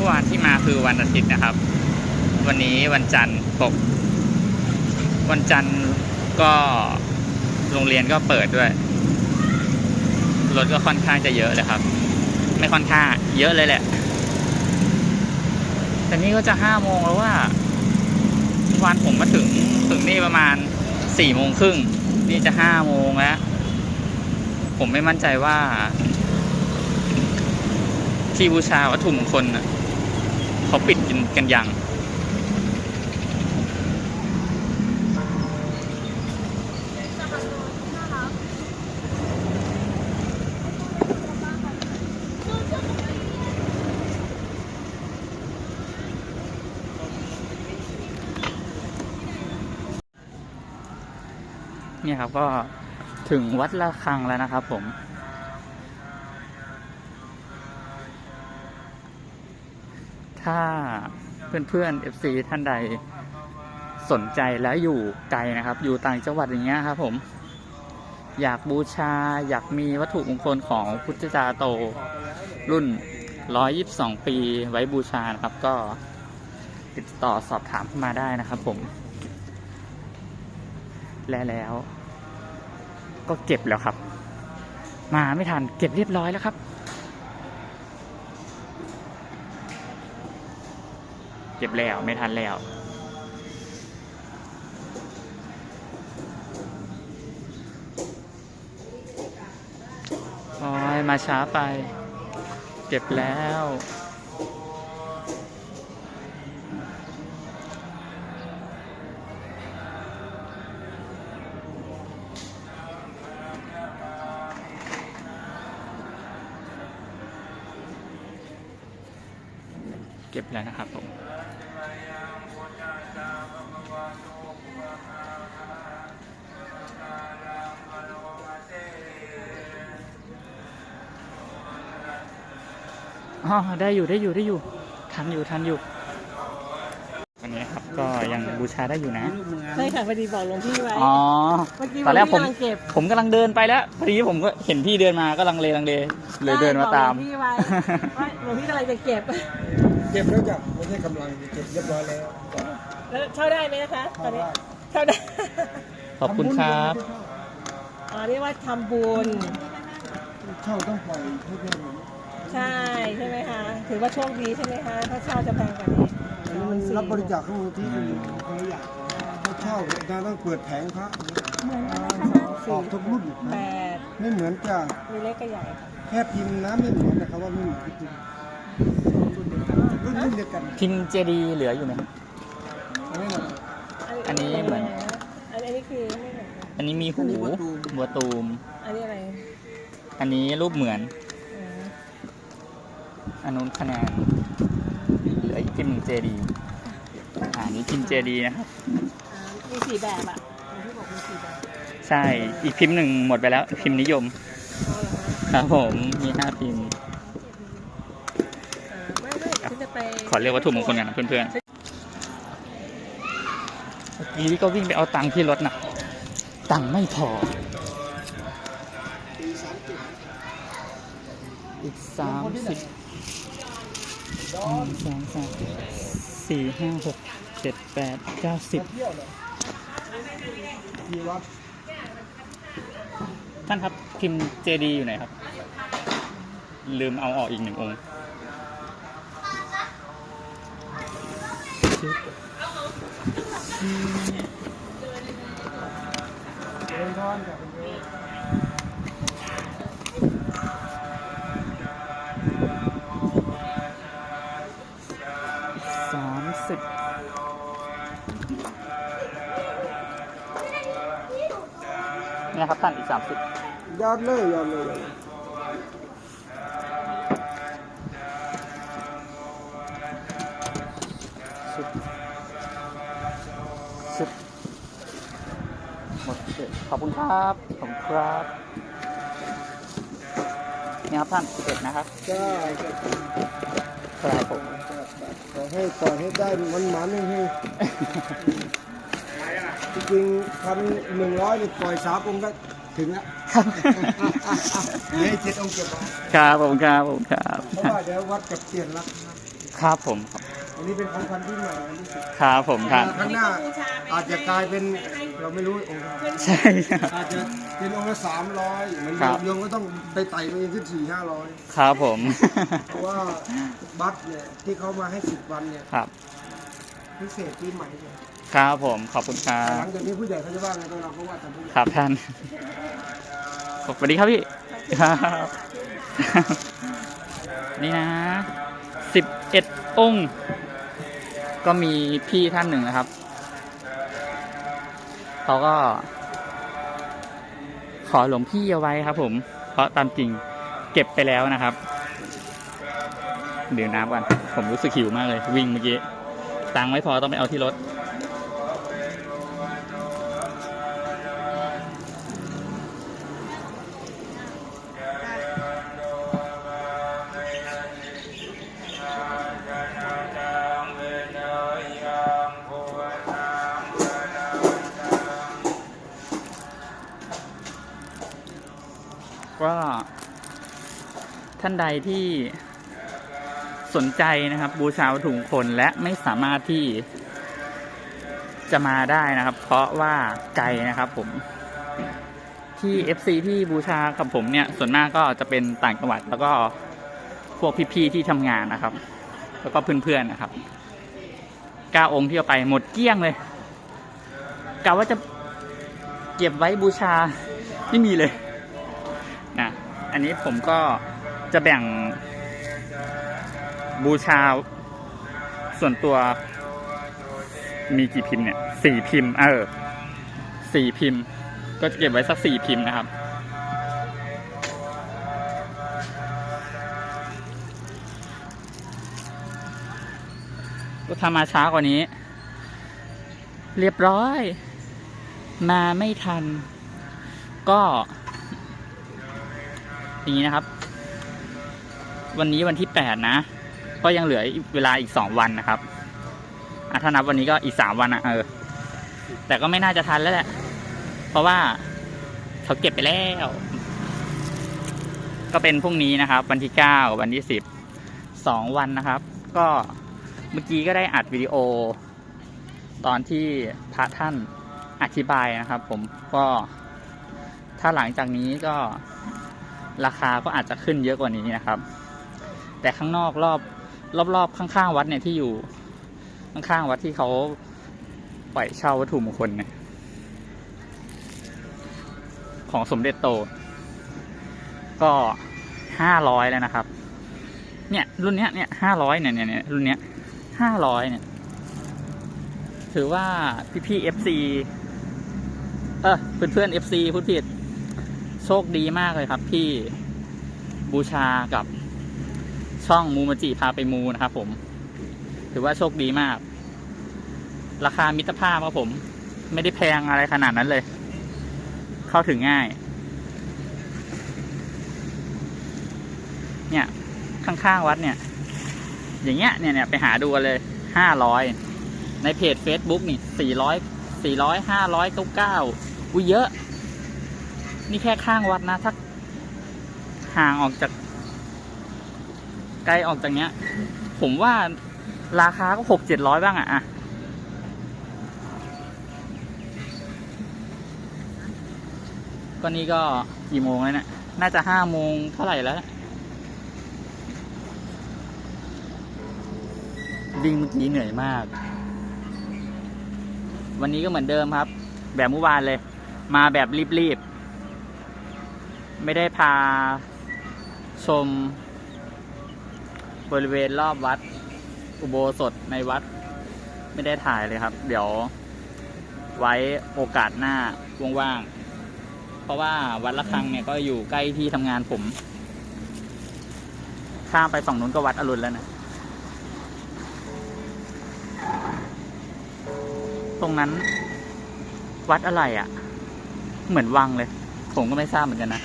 มื่อวานที่มาคือวันอาทิตย์นะครับ วันนี้วันจันทร์ตก วันจันทร์ก็โรงเรียนก็เปิดด้วย รถก็ค่อนข้างจะเยอะเลยครับ ไม่ค่อนข้างเยอะเลยแหละ แต่นี่ก็จะห้าโมงแล้วว่าวันผมมาถึงถึงนี่ประมาณสี่โมงครึ่งนี่จะห้าโมงแล้ว ผมไม่มั่นใจว่า ที่บูชาวัตถุมงคลน่ะ เขาปิดกินกันยังเนี่ยครับก็ถึงวัดละคังแล้วนะครับผม ถ้าเพื่อนๆ FC ท่านใดสนใจแล้วอยู่ไกลนะครับ อยู่ต่างจังหวัดอย่างเงี้ยครับผม อยากบูชาอยากมีวัตถุมงคลของพุทธจาโต รุ่น 122 ปีไว้บูชานะครับ ก็ติดต่อสอบถามเข้ามาได้นะครับผมและแล้ว ก็เก็บแล้วครับ มาไม่ทันเก็บเรียบร้อยแล้วครับ เก็บแล้วไม่ทันแล้วโอ้ยมาช้าไป เก็บแล้วเก็บแล้วนะครับ อ๋อได้อยู่ได้อยู่ได้อยู่ ทันอยู่ทันอยู่วันนี้ครับก็ยังบูชาได้อยู่นะ ใช่ค่ะพอดีบอกหลวงพี่ไว้อ๋อ เมื่อกี้ตอนแรกผมหลวงพี่กำลังเก็บผมกำลังเดินไปแล้วพอดีผมก็เห็นพี่เดินมาก็ลังเลลังเลเลยเดินมาตามใช่บอกหลวงพี่ไว้ว่าหลวงพี่กำลังจะเก็บ เก็บแล้วจ้ะไม่ใช่กำลังเก็บเรียบร้อยแล้วแล้วเช่าได้ไหมนะคะตอนนี้เช่าได้ ขอบคุณครับ อ๋อเรียกว่าทำบุญ เช่าต้องปล่อยให้เพื่อนผม ใช่ใช่ไหมคะ ถือว่าโชคดีใช่ไหมคะ ถ้าเช่าจะแพงกว่านี้อันนี้มันรับบริจาคเข้ามูลที่คนละอย่างถ้าเช่าเราต้องเปิดแผงพระเหมือนกันนะคะออกทุกรุ่นแปนะดไม่เหมือนจ้ะมีเล็กกับใหญ่ค่ะแค่พิมพ์นะไม่เหมือนนะครับว่าไม่เหมือนจริงๆรุ่นรุ่นเดียวกันพิมพ์เจดีย์เหลืออยู่ไหมครับอันนี้นะอันนี้เหมือน อันนี้คือไม่เหมือนกันอันนี้มีหูบัวตูม อันนี้อะไร อันนี้รูปเหมือนอืม อันนู้นคะแนนเหลืออีกพิมพ์หนึ่งเจดีย์อ่านี้พิมพ์เจดีย์นะครับอ่ามีสี่แบบอะหลวงพี่บอกมีสี่แบบใช่ อีกพิมพ์หนึ่งหมดไปแล้วพิมพ์นิยมอ๋อเหรอคะครับผมมีห้าพิมพ์ อ่าไม่ไม่ฉันจะไปขอเรียกวัตถุมงคลกันนะเพื่อนๆ เมื่อกี้ก็วิ่งไปเอาตังค์ที่รถนะตังค์ไม่พอ อีกสามสิบห นึ่งสองสามสี่ห้าหกเจ็ดแปดเก้าสิบท่านครับพิมพ์เจดีอยู่ไหนครับ ลืมเอาออกอีกหนึ่งองค์เดินทอนกับ เนี่ยครับท่านอีกสามสิบยอดเลยยอดเลยยอดเลยสิบสิบหมดเสร็จขอบคุณครับขอบคุณครับนี่ครับท่านสิบเอ็ดนะครับจ้าครับผม ขอให้ปล่อยให้ได้มันหมันๆให้ จริงๆพันหนึ่งร้อยนี่ปล่อยสามองค์ก็ถึงแล้วครับเดี๋ยวให้เจ็ดองค์เก็บไว้ครับผมครับผมครับเพราะว่าเดี๋ยววัดกับเปลี่ยนรักนะครับผมอันนี้เป็นของขวัญที่ใหม่อันที่สิบครับผมครับข้างหน้าอาจจะกลายเป็นเราไม่รู้องค์เท่าไหร่ใช่ครับ อาจจะเป็นองค์ละสามร้อยเหมือนครัโยบ มโยมก็ต้องไปไต่มาเองขึ้นสี่ห้าร้อยครับผมเพราะว่าบัตรเนี่ยที่เขามาให้สิบวันเนี่ยครับพิเศษปีใหม่เนี่ย ครับผมขอบคุณครัแต่หบลังจากนี้ผู้ใหญ่เขาจะว่าไงตัวเราก็ว่าตามผู้ใหญ่ครับท่านสวัสดีครับพี่ครับนี่นะสิบเอ็ดองค์ ก็มีพี่ท่านหนึ่งนะครับเขาก็ ขอหลวงพี่เอาไว้ครับ ผม เพราะตามจริงเก็บไปแล้วนะครับดื่มน้ำก่อนผมรู้สึกหิวมากเลย วิ่งเมื่อกี้ตังค์ไม่พอต้องไปเอาที่รถ ก็ท่านใดที่สนใจนะครับ บูชาวัตถุมงคลและไม่สามารถที่จะมาได้นะครับ เพราะว่าไกลนะครับผมที่ FC ที่บูชากับผมเนี่ย ส่วนมากก็จะเป็นต่างจังหวัด แล้วก็พวกพี่ๆที่ทำงานนะครับ แล้วก็เพื่อนๆนะครับก้าองค์ที่เอาไปหมดเกลี้ยงเลยกะว่าจะเก็บไว้บูชาไม่มีเลย อันนี้ผมก็จะแบ่งบูชาส่วนตัวมีกี่พิมพ์เนี่ยสี่พิมพ์ เออสี่พิมพ์ ก็จะเก็บไว้สักสี่พิมพ์นะครับ ก็ทำมาช้ากว่านี้ เรียบร้อย มาไม่ทัน ก็ นี้นะครับ วันนี้วันที่แปดนะ ก็ยังเหลือเวลาอีกสองวันนะครับอะถ้านับวันนี้ก็อีกสามวันอะเออ แต่ก็ไม่น่าจะทันแล้วแหละ เพราะว่าเขาเก็บไปแล้ว ก็เป็นพรุ่งนี้นะครับ วันที่เก้าวันที่สิบสองวันนะครับ ก็เมื่อกี้ก็ได้อัดวิดีโอ ตอนที่พระท่านอธิบายนะครับ ผมก็ถ้าหลังจากนี้ก็ ราคาก็อาจจะขึ้นเยอะกว่านี้นะครับ แต่ข้างนอกรอบรอบๆข้างๆวัดเนี่ยที่อยู่ข้างๆวัดที่เขาปล่อยเช่าวัตถุมงคลเนี่ยของสมเด็จโต ก็ห้าร้อยแล้วนะครับ เนี่ยรุ่นเนี้ยเนี่ยห้าร้อยเนี่ยเนี่ยเนี่ยรุ่นเนี้ยห้าร้อยเนี่ย ถือว่าพี่พี่เอฟซีเออเพื่อนเพื่อนเอฟซีพูดผิด โชคดีมากเลยครับที่บูชากับช่องมูมจิพาไปมูนะครับผม ถือว่าโชคดีมาก ราคามิตรภาพครับผม ไม่ได้แพงอะไรขนาดนั้นเลย เข้าถึงง่าย เนี่ย ข้างๆวัดเนี่ย อย่างเงี้ยเนี่ยเนี่ยไปหาดูเลยห้าร้อยในเพจ Facebook นี่สี่ร้อยสี่ร้อยห้าร้อยเก้าเก้าอุ้ยเยอะ นี่แค่ข้างวัดนะถ้าห่างออกจากไกลออกจากเนี้ย ผมว่าราคาก็หกเจ็ดร้อยบ้างอะอะก็นี่ก็กี่โมงแล้วเนี่ยน่าจะห้าโมงเท่าไหร่แล้ววิ่งเมื่อกี้เหนื่อยมาก วันนี้ก็เหมือนเดิมครับ แบบเมื่อวานเลย มาแบบรีบๆ ไม่ได้พาชม บริเวณรอบวัด อุโบสถในวัด ไม่ได้ถ่ายเลยครับ เดี๋ยว ไว้โอกาสหน้าว่างๆเพราะว่าวัดละคังเนี่ยก็อยู่ใกล้ที่ทำงานผม ข้ามไปฝั่งนู้นก็วัดอรุณแล้วนะตรงนั้นวัดอะไรอะ่ะ เหมือนวังเลย ผมก็ไม่ทราบเหมือนกันนะ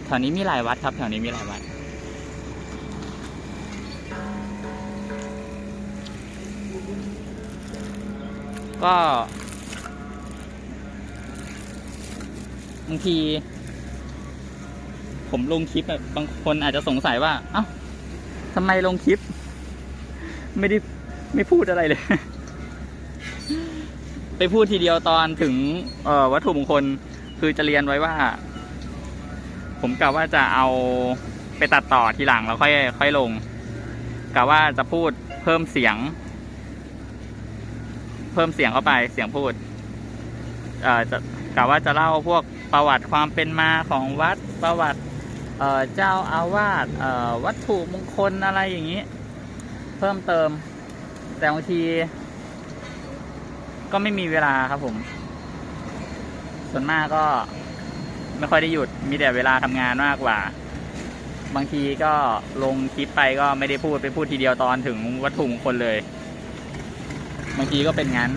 แถวนี้มีหลายวัดครับแถวนี้มีหลายวัด ก็บางที ผมลงคลิปแบบบางคนอาจจะสงสัยว่า เอ้าทำไมลงคลิป ไม่ได้ไม่พูดอะไรเลย ไปพูดทีเดียวตอนถึงวัตถุมงคลคือจะเรียนไว้ว่า ผมกะว่าจะเอาไปตัดต่อทีหลังแล้วค่อยค่อยลงกะว่าจะพูดเพิ่มเสียง เพิ่มเสียงเข้าไปเสียงพูด เอ่อจะกะว่าจะเล่าพวกประวัติความเป็นมาของวัดประวัติ เอ่อเจ้าอาวาสเอ่อวัตถุมงคลอะไรอย่างนี้ เพิ่มเติม แต่บางที ก็ไม่มีเวลาครับผม ส่วนมากก็ ไม่ค่อยได้หยุดมีแต่เวลาทำงานมากกว่า บางทีก็ลงคลิปไปก็ไม่ได้พูดไปพูดทีเดียวตอนถึงวัตถุมงคลเลย บางทีก็เป็นงั้น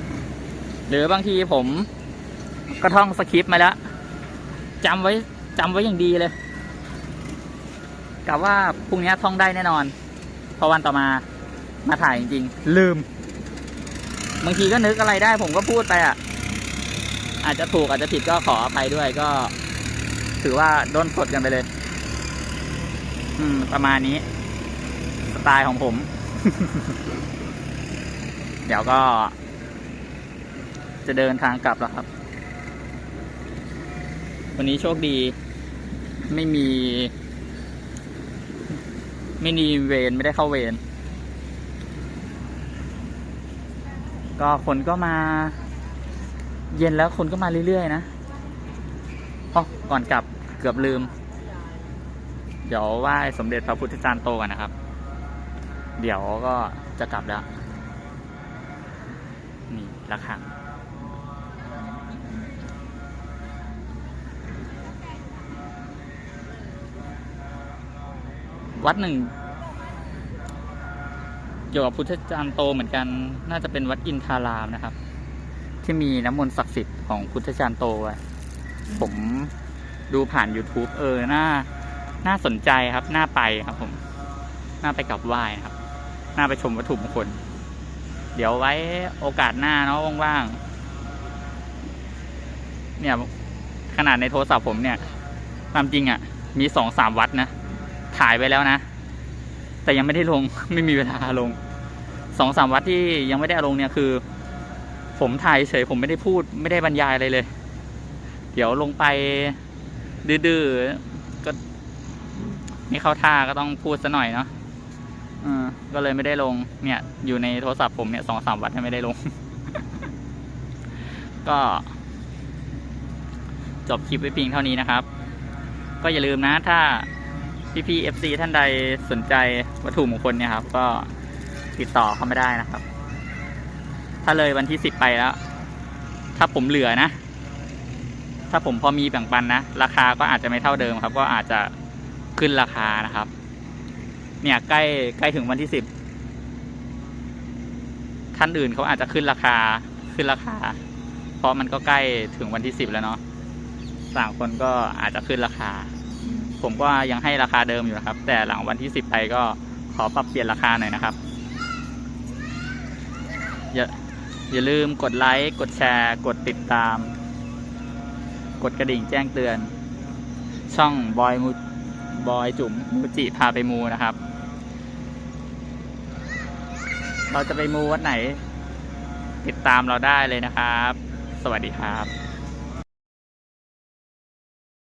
หรือบางทีผมก็ท่องสคริปต์มาแล้วจำไว้จำไว้อย่างดีเลยกะว่าพรุ่งนี้ท่องได้แน่นอน พอวันต่อมามาถ่ายจริงๆ ลืม บางทีก็นึกอะไรได้ผมก็พูดไปอะ อาจจะถูกอาจจะผิดก็ขออภัยด้วยก็ ถือว่าโดนสดกันไปเลย อืม ประมาณนี้ สไตล์ของผม เดี๋ยวก็ จะเดินทางกลับแล้วครับ วันนี้โชคดี ไม่มี ไม่มีเวรไม่ได้เข้าเวรก็คนก็มา เย็นแล้วคนก็มาเรื่อยๆนะอ๋อก่อนกลับ กือบลืม เดี๋ยวไหว้สมเด็จพระพุทธจารย์โตกันนะครับ เดี๋ยวก็จะกลับแล้ว นี่ระฆังวัดหนึ่งเกี่ยวกับพุทธจารย์โตเหมือนกัน น่าจะเป็นวัดอินทารามนะครับ ที่มีน้ำมนต์ศักดิ์สิทธิ์ของพุทธจารย์โตไว้ผม ดูผ่าน YouTube เออน่าน่าสนใจครับน่าไปครับผมน่าไปกับไหว้นะครับน่าไปชมวัตถุมงคล เดี๋ยวไว้โอกาสหน้าเนาะว่างๆเนี่ยขนาดในโทรศัพท์ผมเนี่ยความจริงอะ่ะ มีสองสามวัดนะ ถ่ายไปแล้วนะ แต่ยังไม่ได้ลงไม่มีเวลาลงสองสามวัดที่ยังไม่ได้ลงเนี่ยคือ ผมถ่ายเฉยผมไม่ได้พูด ไม่ได้บรรยายอะไรเลย เดี๋ยวลงไป ดื้อๆก็ไม่เข้าท่าก็ต้องพูดซะหน่อยเนาะเออก็เลยไม่ได้ลง เนี่ย อยู่ในโทรศัพท์ผมเนี่ยสองสามวัดไม่ได้ลง ก็ จบคลิปไว้เพียงเท่านี้นะครับ ก็อย่าลืมนะ ถ้าพี่พีเอฟซีท่านใดสนใจวัตถุมงคลเนี่ยครับ ก็ติดต่อเข้ามาได้นะครับ ถ้าเลยวันที่สิบไปแล้ว ถ้าผมเหลือนะ ถ้าผมพอมีแบ่งปันนะ ราคาก็อาจจะไม่เท่าเดิมครับ ก็อาจจะขึ้นราคานะครับ เนี่ยใกล้ใกล้ถึงวันที่สิบท่านอื่นเขาอาจจะขึ้นราคาขึ้นราคา เพราะมันก็ใกล้ถึงวันที่สิบแล้วเนาะต่างคนก็อาจจะขึ้นราคา ผมก็ยังให้ราคาเดิมอยู่นะครับ แต่หลังวันที่สิบไปก็ขอปรับเปลี่ยนราคาหน่อยนะครับ อย่าอย่าลืมกดไลค์กดแชร์ กดติดตาม กดกระดิ่งแจ้งเตือน ช่องบอยมูบอยจุ๋มมูจิพาไปมูนะครับ เราจะไปมูวัดไหน ติดตามเราได้เลยนะครับ สวัสดีครับ